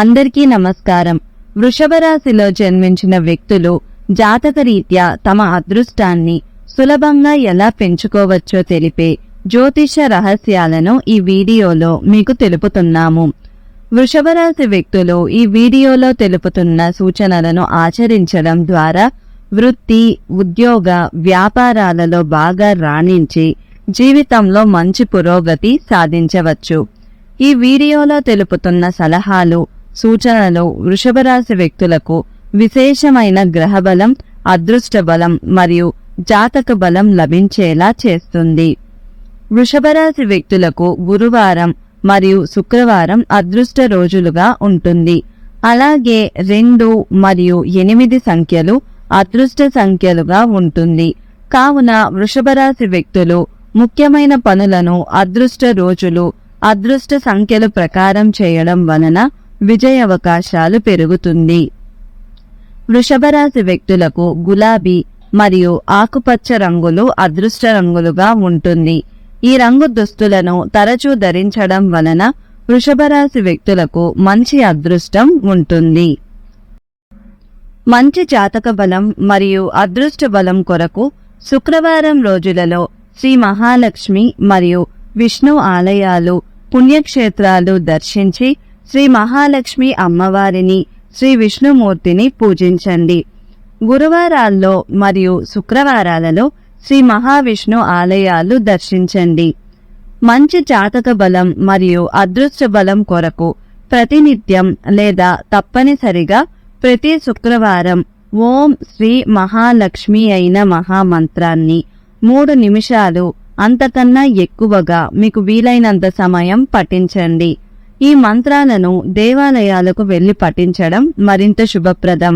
అందరికీ నమస్కారం. వృషభ రాశిలో జన్మించిన వ్యక్తులు జాతకరీత్యా తమ అదృష్టాన్ని సులభంగా ఎలా పెంచుకోవచ్చో తెలిపే జ్యోతిష రహస్యాలను ఈ వీడియోలో మీకు తెలుపుతున్నాము. వృషభ రాశి వ్యక్తులు ఈ వీడియోలో తెలుపుతున్న సూచనలను ఆచరించడం ద్వారా వృత్తి ఉద్యోగ వ్యాపారాలలో బాగా రాణించి జీవితంలో మంచి పురోగతి సాధించవచ్చు. ఈ వీడియోలో తెలుపుతున్న సలహాలు సూచనలు వృషభరాశి వ్యక్తులకు విశేషమైన గ్రహబలం అదృష్ట బలం మరియు జాతక బలం లభించేలా చేస్తుంది. వృషభరాశి వ్యక్తులకు గురువారం మరియు శుక్రవారం అదృష్ట రోజులుగా ఉంటుంది. అలాగే రెండు మరియు ఎనిమిది సంఖ్యలు అదృష్ట సంఖ్యలుగా ఉంటుంది. కావున వృషభరాశి వ్యక్తులు ముఖ్యమైన పనులను అదృష్ట రోజులు అదృష్ట సంఖ్యల ప్రకారం చేయడం వలన విజయావకాశాలు పెరుగుతుంది. వృషభరాశి వ్యక్తులకు గులాబీ మరియు ఆకుపచ్చ రంగులు అదృష్ట రంగులుగా ఉంటుంది. ఈ రంగు దుస్తులను తరచూ ధరించడం వలన వృషభరాశి వ్యక్తులకు మంచి అదృష్టం ఉంటుంది. మంచి జాతక బలం మరియు అదృష్ట బలం కొరకు శుక్రవారం రోజులలో శ్రీ మహాలక్ష్మి మరియు విష్ణు ఆలయాలు పుణ్యక్షేత్రాలు దర్శించి శ్రీ మహాలక్ష్మి అమ్మవారిని శ్రీ విష్ణుమూర్తిని పూజించండి. గురువారాల్లో మరియు శుక్రవారాలలో శ్రీ మహావిష్ణు ఆలయాలు దర్శించండి. మంచి జాతక బలం మరియు అదృష్ట బలం కొరకు ప్రతినిత్యం లేదా తప్పనిసరిగా ప్రతి శుక్రవారం ఓం శ్రీ మహాలక్ష్మి అయిన మహామంత్రాన్ని మూడు నిమిషాలు అంతకన్నా ఎక్కువగా మీకు వీలైనంత సమయం పఠించండి. ఈ మంత్రాలను దేవాలయాలకు వెళ్ళి పఠించడం మరింత శుభప్రదం.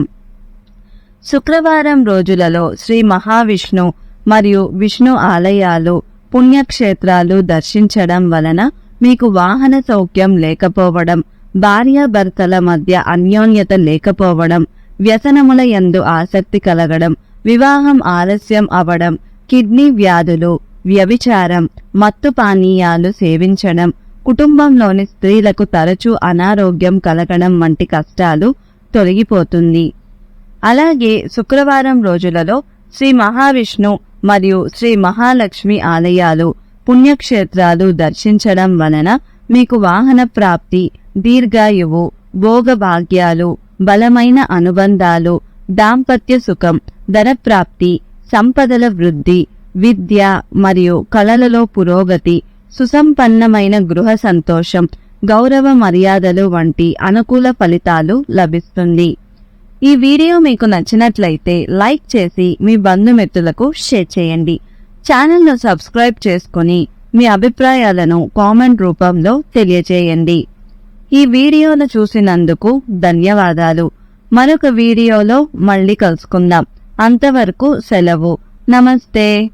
శుక్రవారం రోజులలో శ్రీ మహావిష్ణు మరియు విష్ణు ఆలయాలు పుణ్యక్షేత్రాలు దర్శించడం వలన మీకు వాహన సౌఖ్యం లేకపోవడం భార్యాభర్తల మధ్య అన్యోన్యత లేకపోవడం వ్యసనముల యందు ఆసక్తి కలగడం వివాహం ఆలస్యం అవడం కిడ్నీ వ్యాధులు వ్యభిచారం మత్తు పానీయాలు సేవించడం కుటుంబంలోని స్త్రీలకు తరచూ అనారోగ్యం కలగడం వంటి కష్టాలు తొలగిపోతుంది. అలాగే శుక్రవారం రోజులలో శ్రీ మహావిష్ణు మరియు శ్రీ మహాలక్ష్మి ఆలయాలు పుణ్యక్షేత్రాలు దర్శించడం వలన మీకు వాహన ప్రాప్తి దీర్ఘాయువు భోగభాగ్యాలు బలమైన అనుబంధాలు దాంపత్య సుఖం ధనప్రాప్తి సంపదల వృద్ధి విద్య మరియు కళలలో పురోగతి సుసంపన్నమైన గృహ సంతోషం గౌరవ మర్యాదలు వంటి అనుకూల ఫలితాలు లభిస్తుంది. ఈ వీడియో మీకు నచ్చినట్లయితే లైక్ చేసి మీ బంధుమిత్రులకు షేర్ చేయండి. ఛానల్ను సబ్స్క్రైబ్ చేసుకుని మీ అభిప్రాయాలను కామెంట్ రూపంలో తెలియజేయండి. ఈ వీడియోను చూసినందుకు ధన్యవాదాలు. మరొక వీడియోలో మళ్ళీ కలుసుకుందాం. అంతవరకు సెలవు. నమస్తే.